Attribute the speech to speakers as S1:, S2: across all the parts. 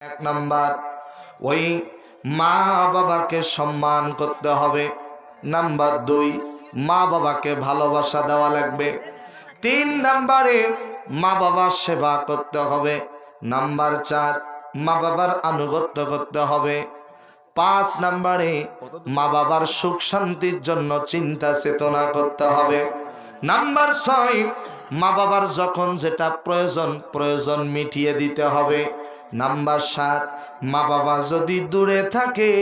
S1: এক নাম্বার, ওই মা বাবাকে সম্মান করতে হবে। নাম্বার দুই, মা বাবাকে ভালোবাসা দেওয়া লাগবে। তিন নাম্বারে, মা বাবার সেবা করতে হবে। নাম্বার চার, মা বাবার আনুগত্য করতে হবে। পাঁচ নাম্বারে, মা বাবার সুখ শান্তির জন্য চিন্তা চেতনা করতে হবে। নাম্বার ছয়, মা বাবার যখন যেটা প্রয়োজন প্রয়োজন মিটিয়ে দিতে হবে। নাম্বার সাত মা বাবা যদি দূরে থাকে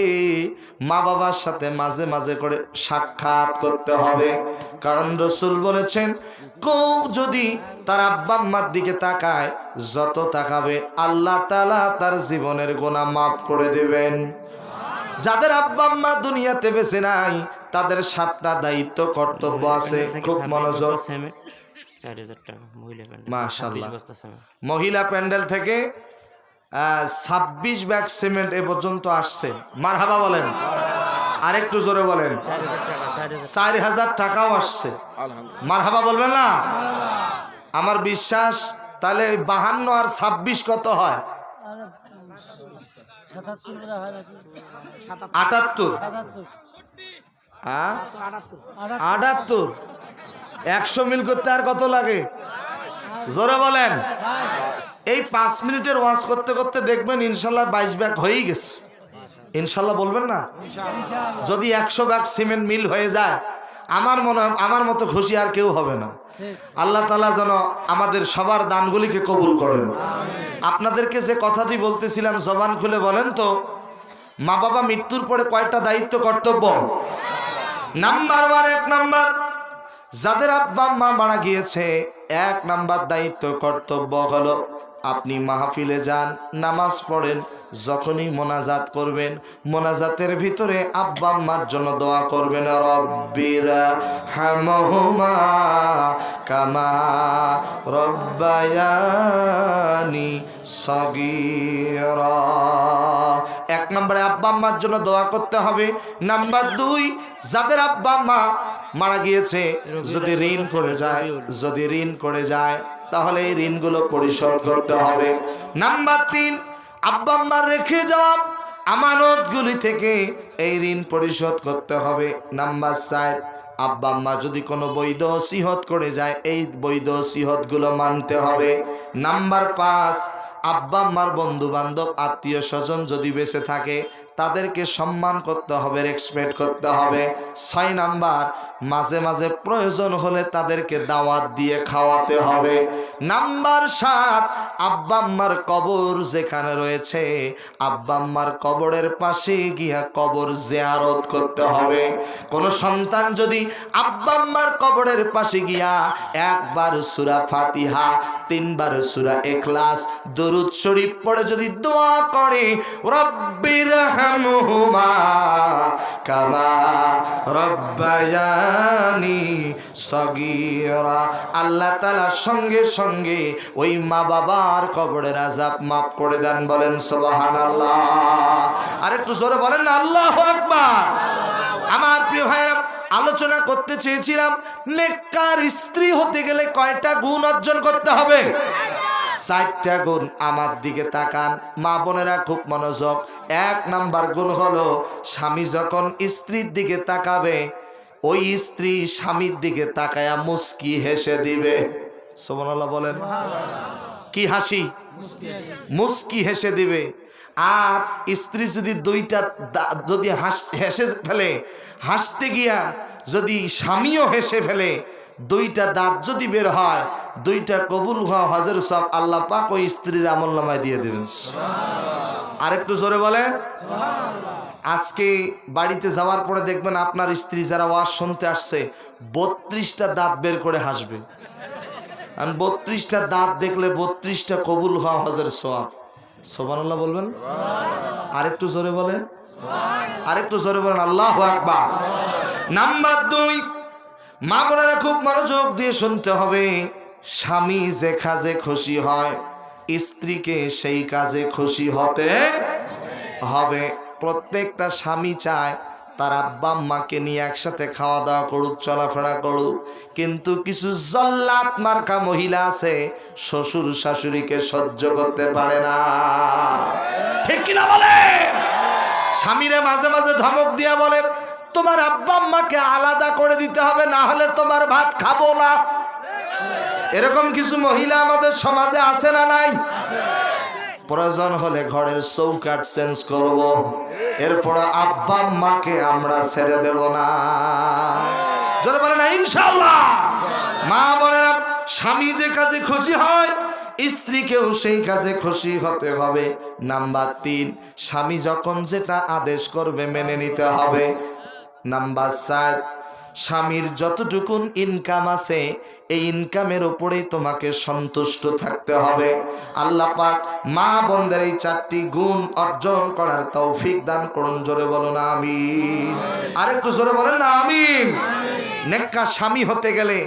S1: মা বাবার সাথে মাঝে মাঝে করে সাক্ষাৎ করতে হবে। কারণ রসুল বলেছেন কেউ যদি তার আব্বা আম্মার দিকে তাকায় যত তাকাবে আল্লাহ তালা তার জীবনের গোনা মাফ করে দেবেন। যাদের আব্বা আম্মা দুনিয়াতে বেঁচে নাই তাদের সাতটা দায়িত্ব কর্তব্য আছে। খুব মনোযোগ।
S2: মহিলা
S1: প্যান্ডেল থেকে ছাব্বিশ ব্যাগ সিমেন্ট এ পর্যন্ত আসছে। মার হাবা বলেন। আরেকটু জোরে বলেন।
S2: চার হাজার
S1: টাকাও আসছে। মার হাবা বলবেন না? আমার বিশ্বাস, তাহলে বাহান্ন আর ছাব্বিশ কত হ্যাঁ? আটাত্তর।
S3: আটাত্তর।
S1: একশো মিল করতে আর কত লাগে? জোরে বলেন। এই পাঁচ মিনিটের ওয়াজ করতে করতে দেখবেন ইনশাল্লাহ বাইশ ব্যাগ হয়েই গেছে। ইনশাল্লাহ বলবেন না? যদি একশো ব্যাগ সিমেন্ট মিল হয়ে যায়, আমার মনে আমার মতো খুশি আর কেউ হবে না। আল্লাহ তালা যেন আমাদের সবার দানগুলিকে কবুল করেন। আপনাদেরকে যে কথাটি বলতেছিলাম, জবান খুলে বলেন তো, মা বাবা মৃত্যুর পরে কয়টা দায়িত্ব কর্তব্য? নাম্বার ওয়ান, এক নাম্বার, যাদের আব্বা মা মারা গিয়েছে, এক নাম্বার দায়িত্ব কর্তব্য হলো আপনি মাহফিলে যান, নামাজ পড়েন, যখনই মোনাজাত করবেন, মোনাজাতের ভিতরে আব্বা আম্মার জন্য দোয়া করবেন কামা রব্বায়ানি এক নম্বরে আব্বা আম্মার জন্য দোয়া করতে হবে। নাম্বার দুই, যাদের আব্বা আম্মা মারা গিয়েছে, যদি ঋণ করে যায়, যদি ঋণ করে যায় তাহলে এই ঋণগুলো পরিশোধ করতে হবে। নাম্বার তিন, আব্বা আম্মার রেখে যাওয়া আমানতগুলি থেকে এই ঋণ পরিশোধ করতে হবে। নাম্বার চার, আব্বা আম্মা যদি কোনো বৈধ সিহত করে যায়, এই বৈধ সিহতগুলো মানতে হবে। নাম্বার পাঁচ, আব্বা আম্মার বন্ধু বান্ধব আত্মীয় স্বজন যদি বেঁচে থাকে তাদেরকে সম্মান করতে হবে রেসপেক্ট করতে হবে। ছয় নাম্বার, মাঝে মাঝে প্রয়োজন হলে তাদেরকে দাওয়াত দিয়ে খাওয়াতে হবে। নাম্বার সাত, আব্বা আম্মার কবর যেখানে রয়েছে, আব্বা আম্মার কবরের পাশে গিয়া কবর জেয়ারত করতে হবে। কোনো সন্তান যদি আব্বা আম্মার কবরের পাশে গিয়া একবার সুরা ফাতিহা, তিনবার সুরা এখলাস দরুদ শরীফ পড়ে যদি দোয়া করে রব্বির আল্লাহ তাআলা সঙ্গে সঙ্গে ওই মা বাবার কবরের আজাব মাফ করে দেন, বলেন সুবহানাল্লাহ। আর একটু জোরে বলেন না, আল্লাহু আকবার। আমার প্রিয় ভাইরা আলোচনা করতে চেয়েছিলাম, নেককার স্ত্রী হতে গেলে কয়টা গুণ অর্জন করতে হবে? চারটা গুণ আমার দিকে তাকান। মা বোনেরা খুব মনোযোগ। এক নাম্বার গুণ হলো স্বামী যখন স্ত্রীর দিকে তাকাবে ওই স্ত্রী স্বামীর দিকে তাকায়া মুস্কি হেসে দিবে। সোমনাল্লাহ বলেন। কি হাসি? মুস্কি হেসে দিবে। আর স্ত্রী যদি দুইটা যদি হাস হেসে ফেলে হাসতে গিয়া যদি স্বামীও হেসে ফেলে দুইটা দাঁত যদি বের হয় দুইটা কবুল হওয়া হজর সব আল্লাহ পাক ওই স্ত্রীর আমল নামায় দিয়ে দেবেন। আরেকটু জোরে বলেন। আজকে বাড়িতে যাওয়ার পরে দেখবেন আপনার স্ত্রী যারা ওয়াজ শুনতে আসছে বত্রিশটা দাঁত বের করে হাসবে। আর বত্রিশটা দাঁত দেখলে বত্রিশটা কবুল হওয়া হজের সোয়াব সোবানুল্লাহ বলবেন? আরেকটু জোরে বলেন? আরেকটু জোরে বলেন আল্লাহ আকবার। নাম্বার দুই মা বোনেরা খুব মনোযোগ দিয়ে শুনতে হবে। স্বামী যে কাজে খুশি হয়, স্ত্রীকে সেই কাজে খুশি হতে হবে। প্রত্যেকটা স্বামী চায় তার আব্বা আম্মাকে নিয়ে একসাথে খাওয়া দাওয়া করুক, চলাফেরা করুক। কিন্তু কিছু জল্লাত মার্কা মহিলা আছে, শ্বশুর শাশুড়িকে সহ্য করতে পারে না। ঠিক কিনা বলে স্বামীরা মাঝে মাঝে ধমক দিয়া বলে তোমার আব্বা আম্মাকে আলাদা করে দিতে হবে, না হলে তোমার ভাত খাব না। এরকম কিছু মহিলা আমাদের সমাজে আছে না নাই? প্রয়োজন হলে ঘরের চৌকাট চেঞ্জ করব। এরপর আব্বা মাকে আমরা ছেড়ে দেব না। জোরে বলে না ইনশাল্লাহ মা বলে না স্বামী যে কাজে খুশি হয়, স্ত্রীকেও সেই কাজে খুশি হতে হবে। নাম্বার তিন, স্বামী যখন যেটা আদেশ করবে মেনে নিতে হবে। নাম্বার চার স্বামীর যতটুকুন ইনকাম আছে, এই ইনকামের উপরেই তোমাকে সন্তুষ্ট থাকতে হবে। আল্লাহ পাক মা বোনদের এই চারটি গুণ অর্জন করার তৌফিক দান করুন, জোরে বলো না আমিন। আরেকটু জোরে বলেন না আমিন। নেককা স্বামী হতে গেলে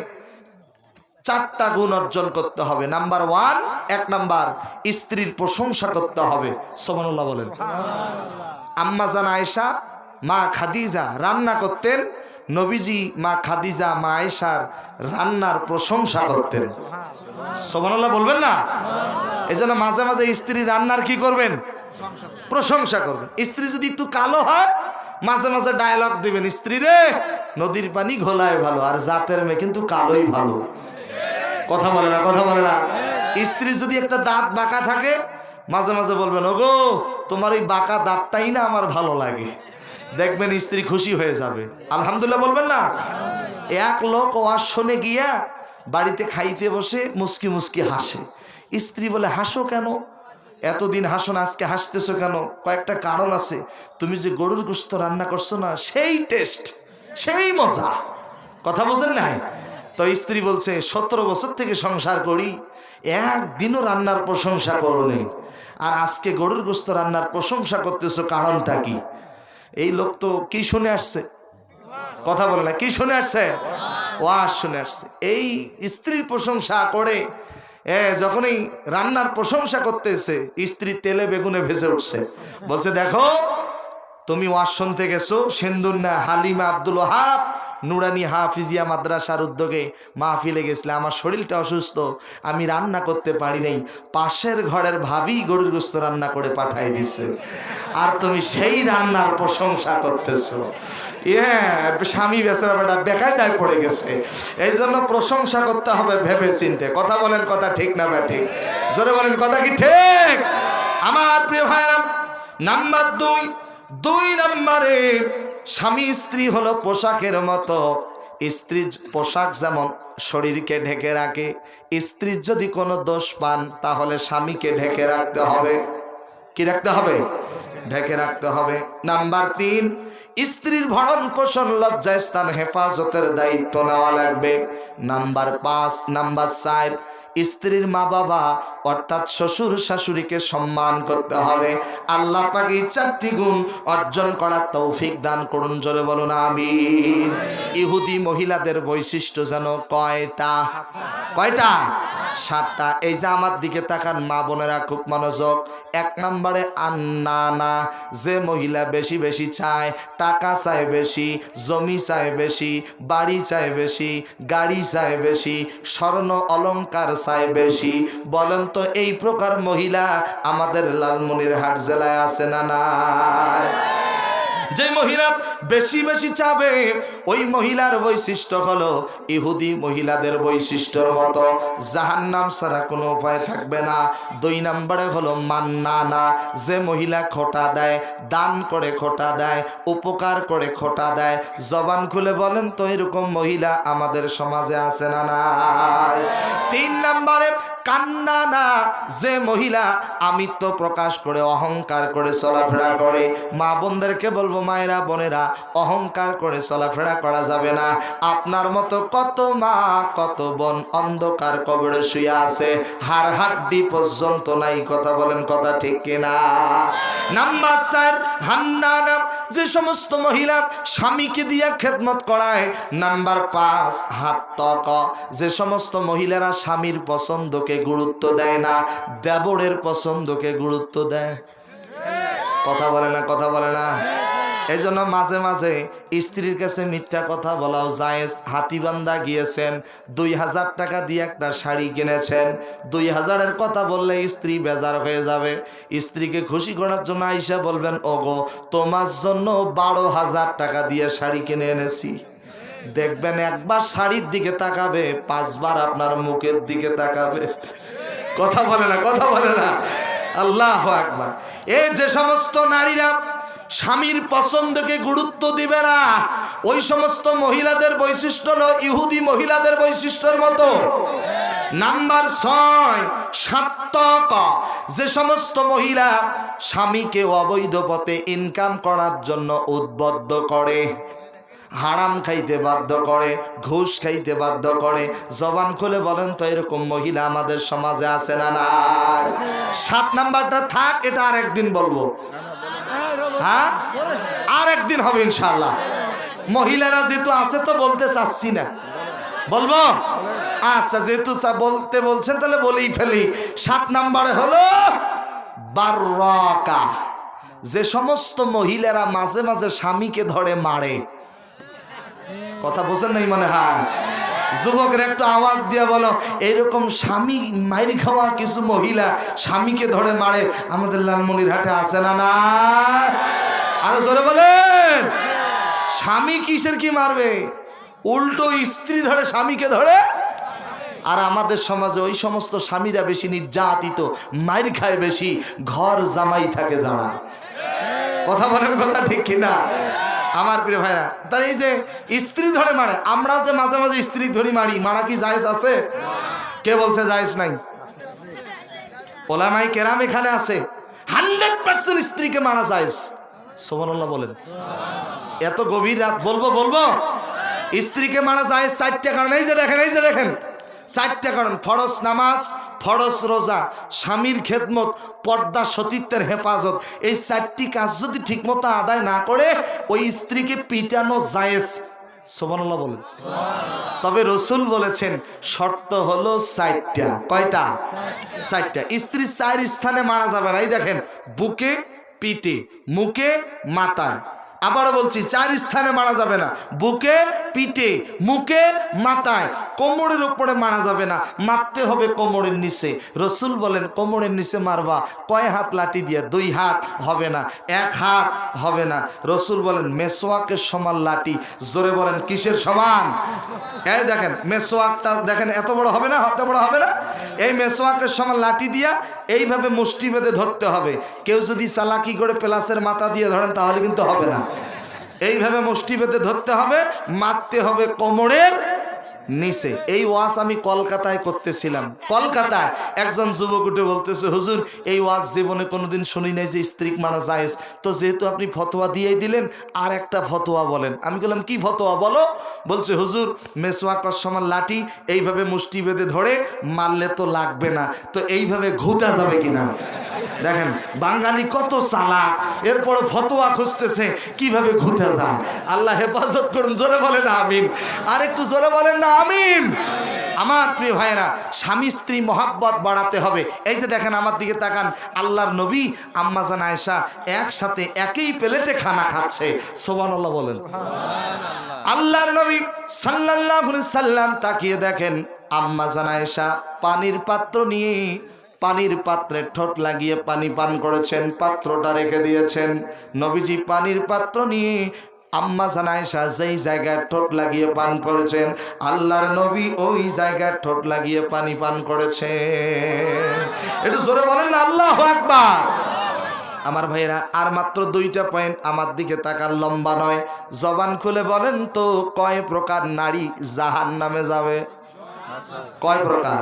S1: চারটা গুণ অর্জন করতে হবে। নাম্বার ওয়ান, এক নাম্বার, স্ত্রীর প্রশংসা করতে হবে। সোমানুল্লাহ বলেন। আম্মা জান আয়েশা মা খাদিজা রান্না করতেন, নবীজি মা খাদিজা, মা আয়েশার রান্নার প্রশংসা করতেন। সোমানুল্লাহ বলবেন না? এই জন্য মাঝে মাঝে স্ত্রী রান্নার কি করবেন? প্রশংসা করবেন। স্ত্রী যদি একটু কালো হয়, মাঝে মাঝে ডায়লগ দিবেন, স্ত্রী রে, নদীর পানি ঘোলায় ভালো, আর জাতের মেয়ে কিন্তু কালোই ভালো। কথা বলে না, কথা বলে না। স্ত্রী যদি একটা দাঁত বাঁকা থাকে, মাঝে মাঝে বলবেন, ওগো, তোমার ওই বাঁকা দাঁতটাই না আমার ভালো লাগে। দেখবেন স্ত্রী খুশি হয়ে যাবে। আলহামদুলিল্লাহ বলবেন না? এক লোক ওয়াজ শুনে গিয়া বাড়িতে খাইতে বসে মুসকি মুসকি হাসে। স্ত্রী বলে, হাসো কেন? এতদিন হাসো না, আজকে হাসতেছো কেন? কয়েকটা কারণ আছে। তুমি যে গরুর গোস্ত রান্না করছ না, সেই টেস্ট, সেই মজা। কথা বোঝেন নাই? তো স্ত্রী বলছে, সতেরো বছর থেকে সংসার করি, একদিনও রান্নার প্রশংসা করো আর আজকে গরুর গোস্ত রান্নার প্রশংসা করতেছো, কারণটা কি? এই লোক তো কি শুনে আসছে? কথা বলে না, কি শুনে আসছে? ওয়াজ শুনে আসছে। এই স্ত্রীর প্রশংসা করে যখনই রান্নার প্রশংসা করতেছে, স্ত্রী তেলে বেগুনে ভেসে উঠছে। বলছে, দেখো, তুমি ওয়াজ শুনতে গেছো না হালিমা আব্দুল ওহাব নুরানি হাফিজিয়া মাদ্রাসার উদ্যোগে মাহফিলে গেছিলাম আমার শরীরটা অসুস্থ, আমি রান্না করতে পারি নাই। পাশের ঘরের ভাবি গরুর গোস্ত রান্না করে পাঠাই দিছে। আর তুমি সেই রান্নার প্রশংসা করতেছো। ইয়ে স্বামী বেচারা বেটা বেকায় দায় পড়ে গেছে। এই জন্য প্রশংসা করতে হবে ভেবে চিনতে কথা বলেন কথা ঠিক না বা ঠিক জোরে বলেন, কথা কি ঠিক? আমার প্রিয় ভাইরা নাম্বার দুই দুই নম্বরে স্বামী স্ত্রী হলো পোশাকের মতো। স্ত্রী পোশাক যেমন শরীরকে ঢেকে রাখে স্ত্রীর যদি কোনো দোষ পান, তাহলে স্বামীকে ঢেকে রাখতে হবে। কি রাখতে হবে? ঢেকে রাখতে হবে। নাম্বার তিন, স্ত্রীর ভরণ পোষণ লজ্জায় স্থান হেফাজতের দায়িত্ব নেওয়া লাগবে। নাম্বার পাঁচ, নাম্বার চার, স্ত্রীর মা বাবা অর্থাৎ শ্বশুর শাশুড়িকে সম্মান করতে হবে। আল্লাহ পাকে এই চারটি গুণ অর্জন করার তৌফিক দান করুন, জোরে বলুন আমি ইহুদি মহিলাদের বৈশিষ্ট্য যেন কয়টা? কয়টা? সাতটা। এই যে আমার দিকে তাকান, মা বোনেরা, খুব মনোযোগ। এক নম্বরে আন্নানা, যে মহিলা বেশি বেশি চায়, টাকা চায় বেশি, জমি চায় বেশি, বাড়ি চায় বেশি, গাড়ি চায় বেশি, স্বর্ণ অলংকার চায় বেশি, বলেন তো এই প্রকার মহিলা আমাদের লালমনিরহাট জেলায় আছে না না যে মহিলা বেশি বেশি চাবে, ওই মহিলার বৈশিষ্ট্য হলো ইহুদি মহিলাদের বৈশিষ্ট্যর মতো। জাহান্নাম ছাড়া কোনো উপায় থাকবে না। দুই নম্বরে হলো মান্না না যে মহিলা খোটা দেয়, দান করে খোটা দেয়, উপকার করে খোটা দেয়, জবান খুলে বলেন তো এরকম মহিলা আমাদের সমাজে আছে না না তিন নম্বরে কান্না না, যে মহিলা আমিত্ব প্রকাশ করে, অহংকার করে চলাফেরা করে, মা বোনদেরকে বলব, মায়েরা, বোনেরা, অহংকার করে চলাফেরা করা যাবে না। আপনার মতো কত মা, কত বোন অন্ধকার কবরে শুয়ে আছে। হার হাড্ডি পর্যন্ত নাই, কথা বলেন কথা ঠিক কিনা? নাম্বার স্যার হান্না নাম যে সমস্ত মহিলা স্বামীকে দিয়া খেদমত করায়, নাম্বার পাঁচ, হাত তক যে সমস্ত মহিলারা স্বামীর পছন্দকে গুরুত্ব দেয় না, দেবরের পছন্দকে গুরুত্ব দেয়। কথা বলে না, কথা বলে না। এই জন্য মাঝে মাঝে স্ত্রীর কাছে মিথ্যা কথা বলাও জায়েজ। হাতিবান্ধা গিয়েছেন, দুই হাজার টাকা দিয়ে একটা শাড়ি কিনেছেন। দুই হাজারের কথা বললে স্ত্রী বেজার হয়ে যাবে। স্ত্রীকে খুশি করার জন্য আইসা বলবেন, ওগো, তোমার জন্য বারো হাজার টাকা দিয়ে শাড়ি কিনে এনেছি। দেখবেন একবার শাড়ির দিকে তাকাবে, পাঁচবার আপনার মুখের দিকে তাকাবে। কথা বলে না, কথা বলে না। আল্লাহ একবার এই যে সমস্ত নারীরা স্বামীর পছন্দকে গুরুত্ব দিবে না। ওই সমস্ত মহিলাদের বৈশিষ্ট্য হলো ইহুদি মহিলাদের বৈশিষ্ট্যের মতো। নাম্বার ছয় সাত্তক যে সমস্ত মহিলা স্বামীকে অবৈধ পথে ইনকাম করার জন্য উদ্বদ্ধ করে, হারাম খাইতে বাধ্য করে, ঘুষ খাইতে বাধ্য করে, জবান খুলে বলেন তো এরকম মহিলা আমাদের সমাজে আছে না না সাত নাম্বারটা থাক, এটা আর একদিন বলব। হ্যাঁ? আর একদিন হবে ইনশাল্লাহ মহিলারা যেহেতু আছে তো বলতে চাচ্ছি না। বলব? আচ্ছা যেহেতু বলতে বলছেন, তাহলে বলেই ফেলি। সাত নাম্বারে হলো বারকা যে সমস্ত মহিলারা মাঝে মাঝে স্বামীকে ধরে মারে। কথা বোঝেন নাই মনে হয়? যুবকের একটু আওয়াজ দিয়ে বলো, এরকম স্বামী মাইর খাওয়া কিছু মহিলা স্বামীকে ধরে মারে, আমাদের লালমনির হাটে আসে না না? আরও জোরে বলেন। স্বামী কিসের কি মারবে? উল্টো স্ত্রী ধরে স্বামীকে ধরে? আর আমাদের সমাজে ওই সমস্ত স্বামীরা বেশি নির্যাতিত মায়ের খায় বেশি, ঘর জামাই থাকে যারা কথা বলেন কথা ঠিক কিনা? আমার প্রিয় ভাইরা, তার এই যে স্ত্রী ধরে মারে, আমরা যে মাঝে মাঝে স্ত্রী ধরি মারি, মারা কি জায়েজ আছে? কে বলছে জায়েজ নাই? ওলামাই কেরাম এখানে আছে, হান্ড্রেড পার্সেন্ট স্ত্রীকে মারা জায়েজ। সোমানুল্লাহ বলেন। এত গভীর রাত, বলব বলব? স্ত্রীকে মারা যায় চারটা কারণ, এই যে দেখেন, এই যে দেখেন। চারটা কারণ, ফরজ নামাজ, ফরজ রোজা, স্বামীর খেদমত, পর্দা সতীত্বের হেফাজত। এই চারটি কাজ যদি ঠিকমতো আদায় না করে, ওই স্ত্রীকে পিটানো জায়েজ। সোমানুল্লাহ বলেন। তবে রসুল বলেছেন, শর্ত হলো চারটা। কয়টা? চারটা। স্ত্রী চার স্থানে মারা যাবে না। এই দেখেন, বুকে, পিঠে, মুখে, মাথায়। আবারও বলছি, চার স্থানে মারা যাবে না। বুকে, পিঠে, মুখে, মাথায়। কোমরের উপরে মারা যাবে না। মারতে হবে কোমরের নিচে। রসুল বলেন, কোমরের নিচে মারবা। কয় হাত লাঠি দিয়ে? দুই হাত হবে না। এক হাত হবে না। রসুল বলেন মেসোয়াকের সমান লাঠি। জোরে বলেন, কিসের সমান? এই দেখেন, মেসোয়াকটা দেখেন, এত বড় হবে না? এত বড় হবে না? এই মেসোয়াকের সমান লাঠি দিয়া এইভাবে মুষ্টি বেঁধে ধরতে হবে। কেউ যদি চালাকি করে প্লাসের মাথা দিয়ে ধরেন, তাহলে কিন্তু হবে না। এইভাবে মুষ্টি পেতে ধরতে হবে মারতে হবে কোমরের নিচে এই ওয়াজ আমি কলকাতায় করতেছিলাম। কলকাতায় একজন যুবক উঠে বলতেছে, হুজুর, এই ওয়াজ জীবনে কোনোদিন শুনি নাই যে স্ত্রী মারা যায় তো যেহেতু আপনি ফতোয়া দিয়েই দিলেন, আর একটা ফতোয়া বলেন। আমি বললাম, কি ফতোয়া বলো? বলছে, হুজুর মেসোয়াকার সমান লাঠি, এইভাবে মুষ্টি বেঁধে ধরে মারলে তো লাগবে না। তো এইভাবে ঘুতা যাবে কিনা? দেখেন, বাঙালি কত চালাক। এরপরে ফতোয়া খুঁজতেছে, কীভাবে ঘুতে যায়। আল্লাহ হেফাজত করুন, জোরে বলেন, আমিন। আর একটু জোরে বলেন না আমিন। আমার প্রিয় ভাইয়েরা, স্বামী স্ত্রী মহাব্বত বাড়াতে হবে। এই যে দেখেন আমার দিকে তাকান, আল্লাহর নবী আম্মাজান আয়েশা একসাথে একই প্লেটে খানা খাচ্ছে। সোবান আল্লাহ বলেন। আল্লাহর নবী আলাইহি সাল্লাম তাকিয়ে দেখেন, আম্মা জানায়সা পানির পাত্র নিয়ে পানির পাত্রে ঠোঁট লাগিয়ে পানি পান করেছেন, পাত্রটা রেখে দিয়েছেন। নবীজি পানির পাত্র নিয়ে আম্মা জানায়সা যেই জায়গায় ঠোঁট লাগিয়ে পান করেছেন, আল্লাহর নবী ওই জায়গায় ঠোঁট লাগিয়ে পানি পান করেছেন। একটু জোরে বলেন না, আল্লাহ আকবার। আমার ভাইয়েরা, আর মাত্র দুইটা পয়েন্ট আমার দিকে তাকার লম্বা নয়। জবান খুলে বলেন তো, কয় প্রকার নারী জাহান নামে যাবে? কয় প্রকার?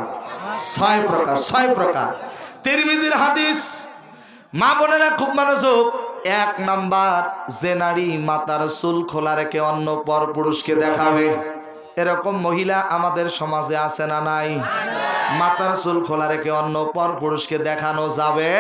S1: ছয় প্রকার ছয় প্রকার। তিরমিজির হাদিস, মা বোনেরা খুব মনোযোগ এক নাম্বার, যে নারী মাতার চুল খোলা রেখে অন্য পর পুরুষকে দেখাবে। এরকম মহিলা আমাদের সমাজে আছে না নাই? মাতার চুল খোলা রেখে অন্য পর পুরুষকে দেখানো যাবে?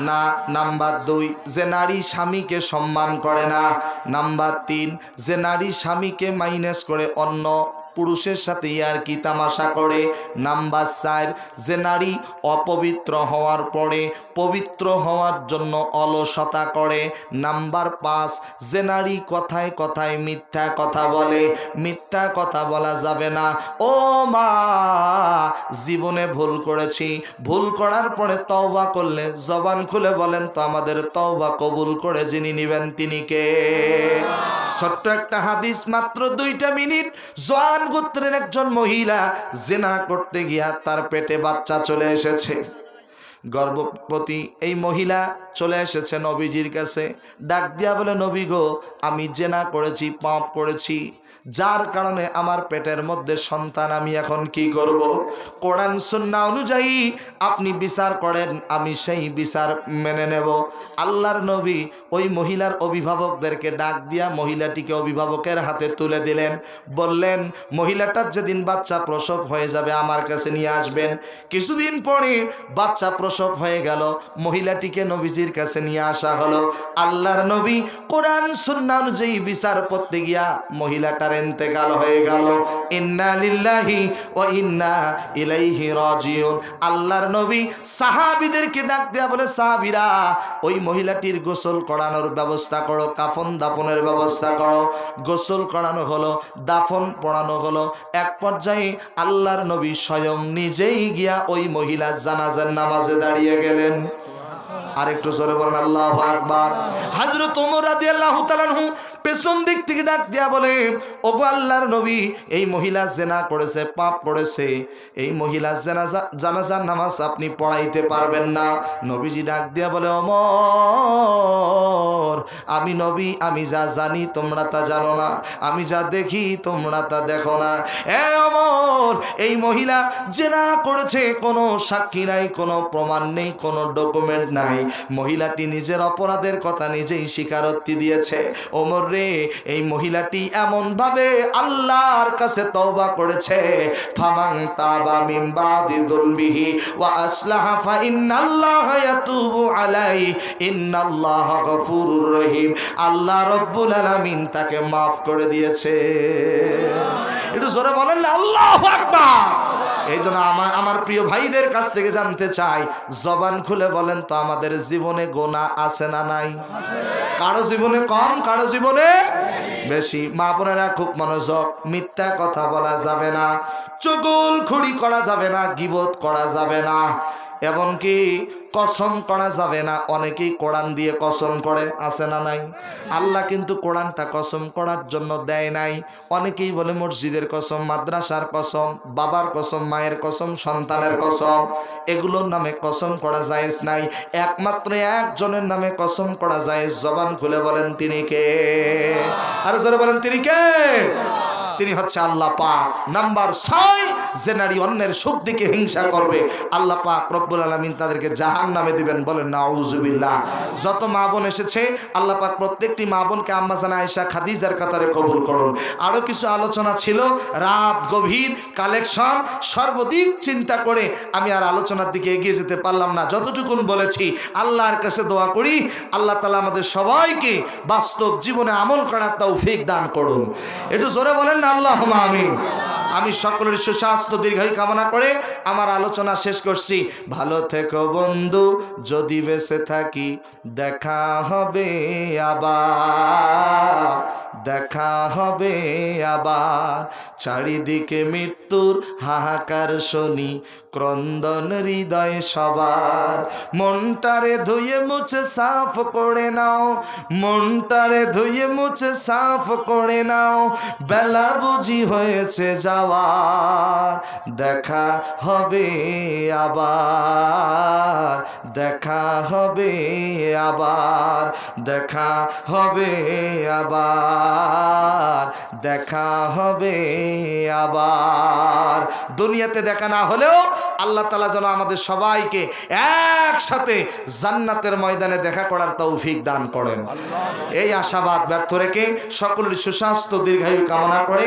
S1: না, নাম্বার দুই, যে নারী স্বামীকে সম্মান করে না। নাম্বার তিন, যে নারী স্বামীকে মাইনাস করে অন্য পুরুষের সাথে ইয়ার কি তামাশা করে। নাম্বার চার, যে নারী অপবিত্র হওয়ার পরে পবিত্র হওয়ার জন্য অলসতা করে। নাম্বার পাঁচ, যে নারী কথায় কথায় মিথ্যা কথা বলে। মিথ্যা কথা বলা যাবে না। ও মা, জীবনে ভুল করেছি। ভুল করার পরে তওবা করলে জবান খুলে বলেন তো আমাদের তওবা কবুল করে যিনি নিবেন তিনি কে? ছোট্ট একটা হাদিস মাত্র দুইটা মিনিট। জোয়ান গোত্রের একজন মহিলা জেনা করতে গিয়া তার পেটে বাচ্চা চলে এসেছে। গর্ভবতী এই মহিলা চলে এসেছে নবীজির কাছে। ডাক দিয়া বলে, নবী গো, আমি জেনা করেছি, পাপ করেছি। যার কারণে আমার পেটের মধ্যে সন্তান, আমি এখন কি করব? কোরআন, সুন্না অনুযায়ী আপনি বিচার করেন, আমি সেই বিচার মেনে নেব। আল্লাহর নবী ওই মহিলার অভিভাবকদেরকে ডাক দিয়া মহিলাটিকে অভিভাবকের হাতে তুলে দিলেন। বললেন মহিলাটার যেদিন বাচ্চা প্রসব হয়ে যাবে, আমার কাছে নিয়ে আসবেন। কিছুদিন পরে বাচ্চা প্রসব হয়ে গেল। মহিলাটিকে নবীজির কাছে নিয়ে আসা হলো। আল্লাহর নবী কোরআন, সুন্না অনুযায়ী বিচার করতে গিয়া মহিলাটার ইন্তেকাল হয়ে গেল। ইন্না লিল্লাহি ও ইন্না ইলাইহি রাজিউন। আল্লাহর নবী সাহাবীদেরকে ডাক দেয়া বলে, সাহাবীরা, ওই মহিলাটির গোসল করানোর ব্যবস্থা করো, কাফন দাফনের ব্যবস্থা করো। গোসল করানো হলো, দাফন পড়ানো হলো। এক পর্যায়ে আল্লাহর নবী স্বয়ং নিজেই গিয়া ওই মহিলা জানাজার নামাজে দাঁড়িয়ে গেলেন। আর একটু জোরে বলেন, আল্লাহ আকবার। হযরত ওমর রাদিয়াল্লাহু তাআলা পেছন দিক থেকে ডাক দিয়া বলে, ওগো আল্লাহর নবী, এই মহিলা জেনা করেছে, পাপ করেছে। এই মহিলা জানাজা জানাজার নামাজ আপনি পড়াইতে পারবেন না। নবীজি ডাক দিয়া বলে অমর আমি নবী, আমি যা জানি তোমরা তা জানো না। আমি যা দেখি তোমরা তা দেখো না। এ অমর এই মহিলা জেনা করেছে, কোনো সাক্ষী নাই, কোনো প্রমাণ নেই, কোনো ডকুমেন্ট নাই। মহিলাটি নিজের অপরাধের কথা নিজেই স্বীকারোক্তি দিয়েছে। ওমর রে, এই মহিলাটি এমন ভাবে আল্লাহর কাছে তওবা করেছে। ফামান তাবা মিন বাদি যুলমিহি ওয়া আসলাহা ফা ইন্নাল্লাহা ইয়াতুবু আলাই ইন্নাল্লাহা গফুরুর রহিম। আল্লাহ রব্বুল আলামিন তাকে মাফ করে দিয়েছে। একটু জোরে বলেন, আল্লাহু আকবার। এই জন্য আমার আমার প্রিয় ভাইদের কাছ থেকে জানতে চাই, জবান খুলে বলেন তো আমাদের জীবনে গোনা আছে না নাই? কারও জীবনে কম, কারও জীবনে বেশি। মা বোনেরা, খুব মনোযোগ, মিথ্যা কথা বলা যাবে না। চগুল খুড়ি করা যাবে না গিবত করা যাবে না। এমনকি কসম করা যাবে না। অনেকেই কোরআন দিয়ে কসম করে, আছে না নাই? আল্লাহ কিন্তু কোরআনটা কসম করার জন্য দেয় নাই। অনেকেই বলে মসজিদের কসম, মাদ্রাসার কসম, বাবার কসম, মায়ের কসম, সন্তানের কসম, এগুলোর নামে কসম করা জায়েজ নাই। একমাত্র একজনের নামে কসম করা যায় জবান খুলে বলেন, তিনি কে? আর বলেন, তিনি কে? তিনি হচ্ছে আল্লাহ পাক। নাম্বার ছয় যে নারী অন্যের সুখ দিকে হিংসা করবে, আল্লাহ পাক রব্বুল আলমিন তাদেরকে জাহান নামে দিবেন বলেন না আউজুবিল্লাহ যত মা বোন এসেছে, আল্লাহ পাক প্রত্যেকটি মা বোনকে আম্মাজান আয়েশা খাদিজার কাতারে কবুল করুন। আরও কিছু আলোচনা ছিল, রাত গভীর, কালেকশন, সর্বদিক চিন্তা করে আমি আর আলোচনার দিকে এগিয়ে যেতে পারলাম না। যতটুকুন বলেছি, আল্লাহর কাছে দোয়া করি, আল্লাহ তালা আমাদের সবাইকে বাস্তব জীবনে আমল করার তৌফিক দান করুন। একটু জোরে বলেন না আল্লাহ আমিন। আমি সকলের সুস্বাস্থ্য, দীর্ঘায়ু কামনা করে আমার আলোচনা শেষ করছি। ভালো থেকো বন্ধু, যদি বেঁচে থাকি, দেখা হবে আবার, দেখা হবে আবার। চারিদিকে মৃত্যুর হাহাকার শুনি ক্রন্দন হৃদয় সবার। মনটারে ধুয়ে মুছে সাফ করে নাও। মনটারে ধুয়ে মুছে সাফ করে নাও। বেলা বুঝি হয়েছে যাওয়ার। দেখা হবে আবার। দেখা হবে আবার। দেখা হবে আবার। দেখা হবে আবার। দুনিয়াতে দেখা না হলেও আল্লাহ তালা যেন আমাদের সবাইকে একসাথে জান্নাতের ময়দানে দেখা করার তৌফিক দান করেন। এই আশাবাদ ব্যর্থ রেখে সকলের সুস্বাস্থ্য দীর্ঘায়ু কামনা করে